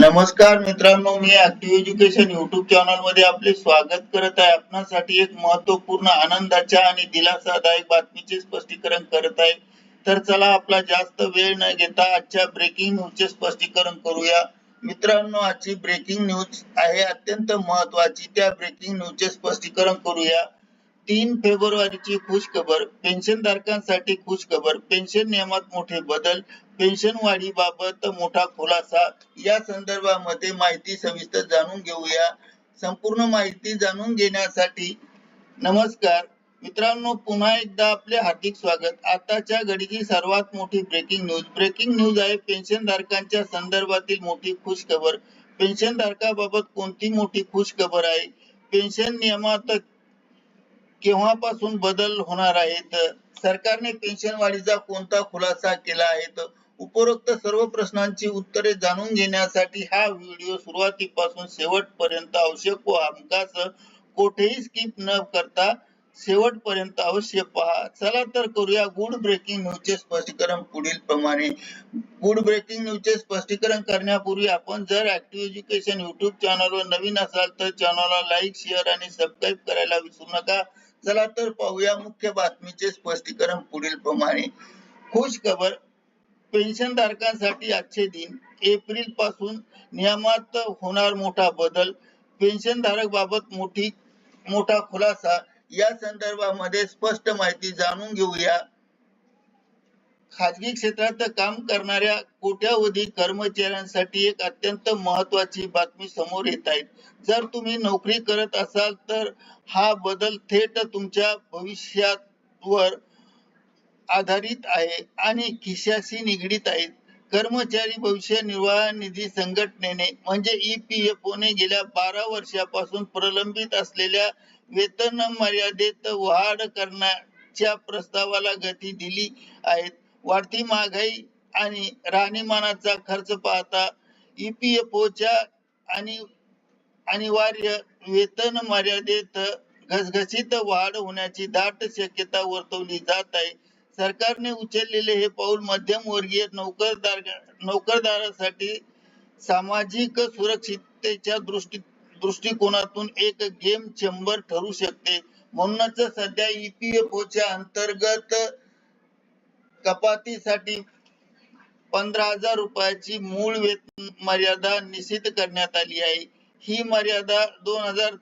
नमस्कार मित्रांनो मी ऍक्टिव्ह एज्युकेशन युट्यूब चॅनलमध्ये आपले स्वागत करत आहे. आपणासाठी एक महत्त्वपूर्ण आनंदाच्या आणि दिलासादायक बातमीचे स्पष्टीकरण करत आहे. तर चला आपला जास्त वेळ न घेता आजच्या ब्रेकिंग न्यूजचे स्पष्टीकरण करूया. मित्रांनो आजची ब्रेकिंग न्यूज आहे अत्यंत महत्वाची त्या ब्रेकिंग न्यूजचे स्पष्टीकरण करूया. तीन फेब्रुवारीची खुश खबर पेन्शन धारकांसाठी खुश खबर पेन्शन नियमात मोठे बदल. पेन्शन वाढीबाबत मोठा खुलासा. या संदर्भामध्ये माहिती सविस्तर जाणून घेऊया. संपूर्ण माहिती जाणून घेण्यासाठी नमस्कार. मित्रांनो पुन्हा एकदा आपले हार्दिक स्वागत. आताच्या घडीची सर्वात मोठी ब्रेकिंग न्यूज ब्रेकिंग न्यूज आहे पेन्शन धारकांच्या संदर्भातील मोठी खुश खबर पेन्शन धारकाबाबत कोणती मोठी खुश खबर आहे? पेन्शन नियमात केव्हापासून बदल होणार आहेत? सरकारने पेन्शन वाढीचा कोणता खुलासा केला आहे उपरोक्त सर्व प्रश्नांची उत्तरे जाणून घेण्यासाठी हा व्हिडिओ सुरुवातीपासून शेवटपर्यंत आवश्यक व हमखास कोठेही स्किप न करता शेवटपर्यंत अवश्य पहा. चला तर करूया गुड ब्रेकिंग न्यूजचे स्पष्टीकरण पुढील प्रमाणे. गुड ब्रेकिंग न्यूजचे स्पष्टीकरण करण्यापूर्वी आपण जर ऍक्टिव्ह एज्युकेशन युट्यूब चॅनलवर नवीन असाल तर चॅनलला लाईक शेअर आणि सबस्क्राईब करायला विसरू नका. चला तर पाहूया मुख्य बातमीचे स्पष्टीकरण पुढील प्रमाणे. खुश खबर पेन्शन धारकांसाठी आजचे दिन. एप्रिलपासून नियमात होणार मोठा बदल. पेन्शन धारक बाबत मोठी मोठा खुलासा. या संदर्भामध्ये स्पष्ट माहिती जाणून घेऊया. खाजगी क्षेत्रात काम करणाऱ्या कोट्यावधी कर्मचाऱ्यांसाठी एक अत्यंत महत्वाची बातमी समोर येत आहे. जर तुम्ही नोकरी करत असाल तर हा बदल थेट तुमच्या भविष्यावर आधारित आहे आणि खिशाशी निगडीत आहे. कर्मचारी भविष्य निर्वाह निधी संघटनेने म्हणजे ईपीएफओ ने गेल्या बारा वर्षापासून प्रलंबित असलेल्या वेतन मर्यादेत वाढ करण्याच्या प्रस्तावाला गती दिली आहे. वाढती महागाई आणि राहणीमानाचा खर्च पाहता ईपीएफओच्या आणि अनिवार्य वेतन मर्यादेत घसघशीत वाढ होण्याची दाट शक्यता वर्तवली जात आहे. सरकारने उचललेले हे पाऊल मध्यम वर्गीय नोकरदार नोकरदारासाठी सामाजिक सुरक्षिततेच्या दृष्टी दृष्टिकोनातून एक गेम चेंबर ठरू शकते. म्हणूनच सध्या ईपीएफओच्या अंतर्गत कपातीसाठी पंधरा हजार रुपयाची मूळ वेतन मर्यादा निश्चित करण्यात आली आहे. ही मर्यादा दोन हजार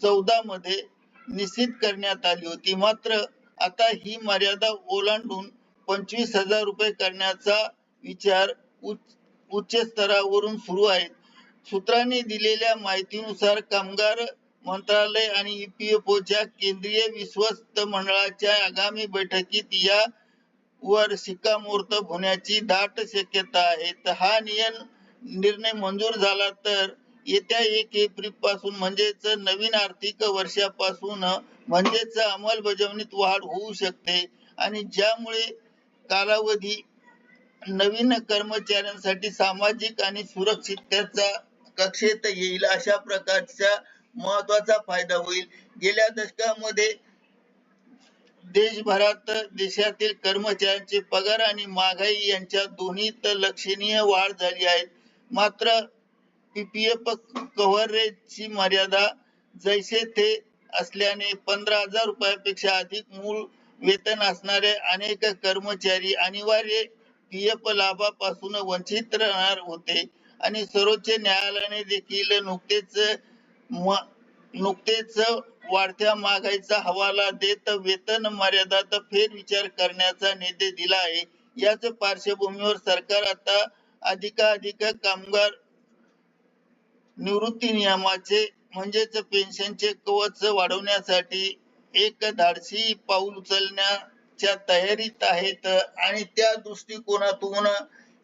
चौदा मध्ये निश्चित करण्यात आली होती. मात्र आता ही मर्यादा ओलांडून पंचवीस हजार रुपये करण्याचा विचार उच्च स्तरावरून सुरू आहे. सूत्रांनी दिलेल्या माहितीनुसार कामगार मंत्रालय आणि ईपीएफओच्या केंद्रीय विश्वस्त मंडळाच्या आगामी बैठकीत या वर शिक्कामोर्तब होण्याची दाट शक्यता आहे. तर हा नियम निर्णय मंजूर झाला तर येत्या एक एप्रिलपासून म्हणजेच नवीन आर्थिक वर्षापासून म्हणजेच अंमलबजावणीत वाढ होऊ शकते. आणि ज्यामुळे कालावधी नवीन कर्मचाऱ्यांसाठी सामाजिक आणि सुरक्षिततेचा कक्षेत येईल अशा प्रकारचा महत्त्वाचा फायदा होईल. गेल्या दशकामध्ये देशभरात देशातील कर्मचाऱ्यांचे पगार आणि महागाई यांच्या दोन्हीत लक्षणीय वाढ झाली आहे. मात्र पीपीएफ कव्हरेजची मर्यादा जैसे थे असल्याने पंधरा हजार रुपयापेक्षा अधिक मूळ वेतन असणारे अनेक कर्मचारी अनिवार्य पी एफ लाभापासून वंचित राहणार होते आणि सर्वोच्च न्यायालयाने देखील नुकतेच नुकतेच वाढत्या महागाईचा हवाला देत वेतन मर्यादात फेरविचार करण्याचा निर्देश दिला आहे. याच पार्श्वभूमीवर सरकार आता अधिकाधिक कामगार निवृत्ती नियमाचे म्हणजेच पेन्शनचे कवच वाढवण्यासाठी एक धाडसी पाऊल उचलण्याच्या तयारीत आहेत आणि त्या दृष्टिकोनातून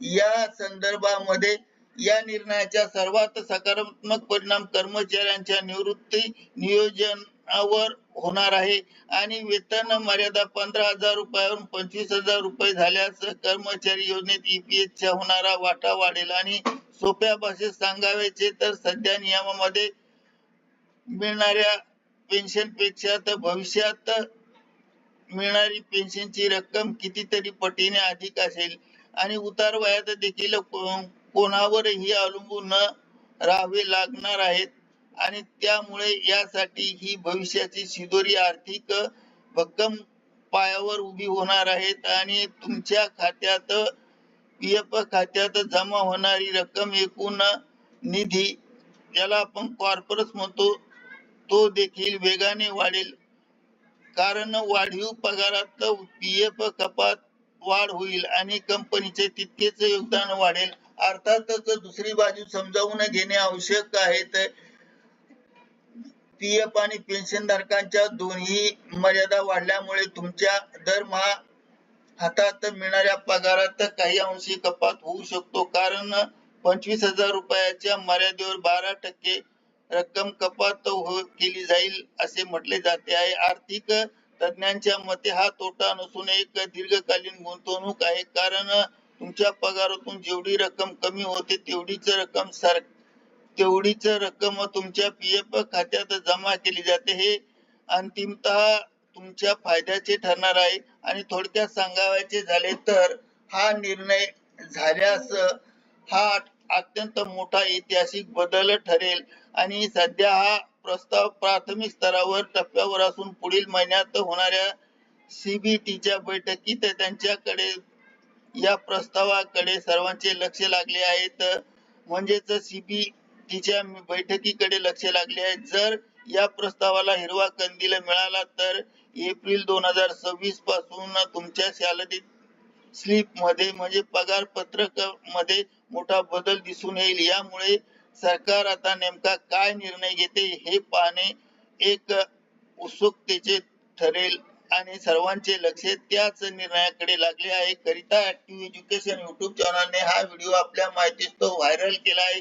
या संदर्भामध्ये या निर्णयाचा सर्वात सकारात्मक परिणाम कर्मचाऱ्यांच्या निवृत्ती नियोजन वर होणार आहे. आणि वेतन मर्यादा पंधरा हजार रुपयावरून पंचवीस हजार रुपये झाल्यास कर्मचारी योजनेत ईपीएस चा होणारा वाटा वाढेल. आणि सोप्या भाषेत सांगायचे तर सध्या नियमामध्ये मिळणाऱ्या पेन्शनपेक्षा तर भविष्यात मिळणारी पेन्शनची रक्कम कितीतरी पटीने अधिक असेल. आणि उतार वयात देखील कोणावरही अवलंबून न राहावे लागणार आहेत. आणि त्यामुळे यासाठी ही भविष्याची शिदोरी आर्थिक भक्कम पायावर उभी होणार आहेत आणि तुमच्या खात्यात पी एफ खात्यात जमा होणारी रक्कम एकूण निधी ज्याला आपण कॉर्पोरस म्हणतो तो देखील वेगाने वाढेल. कारण वाढीव पगारात पी एफ कपात वाढ होईल आणि कंपनीचे तितकेच योगदान वाढेल. अर्थातच दुसरी बाजू समजावून घेणे आवश्यक आहे. पी एफ आणि पेन्शन धारकांच्या दोन्ही मर्यादा वाढल्यामुळे तुमच्या दरमहा हातात मिळणाऱ्या पगारात काही अंशी कपात होऊ शकतो. कारण पंचवीस हजार रुपयाच्या मर्यादेवर बारा टक्के रक्कम कपात हो केली जाईल असे म्हटले जाते आहे. आर्थिक तज्ञांच्या मते हा तोटा नसून एक दीर्घकालीन गुंतवणूक आहे. कारण तुमच्या पगारातून जेवढी रक्कम कमी होते तेवढीच रक्कम सर तेवढीच रक्कम तुमच्या पी एफ खात्यात जमा केली जाते. हे अंतिमतः तुमच्या फायद्याचे ठरणार आहे. आणि थोडक्यात सांगायचे झाले तर हा निर्णय झाल्यास हा अत्यंत मोठा ऐतिहासिक बदल ठरेल. आणि सध्या हा प्रस्ताव प्राथमिक स्तरावर टप्प्यावर असून पुढील महिन्यात होणाऱ्या सीबीटीच्या बैठकीत त्यांच्याकडे या प्रस्तावाकडे सर्वांचे लक्ष लागले आहेत म्हणजेच सीबी तिच्या बैठकीकडे लक्ष लागले आहे. जर या प्रस्तावाला हिरवा कंदील मिळाला तर एप्रिल दोन हजार सव्वीसपासून तुमच्या सॅलरी स्लिपमध्ये म्हणजे पगार पत्रकमध्ये मोठा बदल दिसून येईल. यामुळे सरकार आता नेमका काय निर्णय घेते हे पाहणे एक उत्सुकतेचे ठरेल आणि सर्वांचे लक्ष त्याच निर्णयाकडे लागले आहे. करिता ऍक्टिव्ह एज्युकेशन युट्यूब चॅनलने हा व्हिडिओ आपल्या माहितीस्तव व्हायरल केला आहे.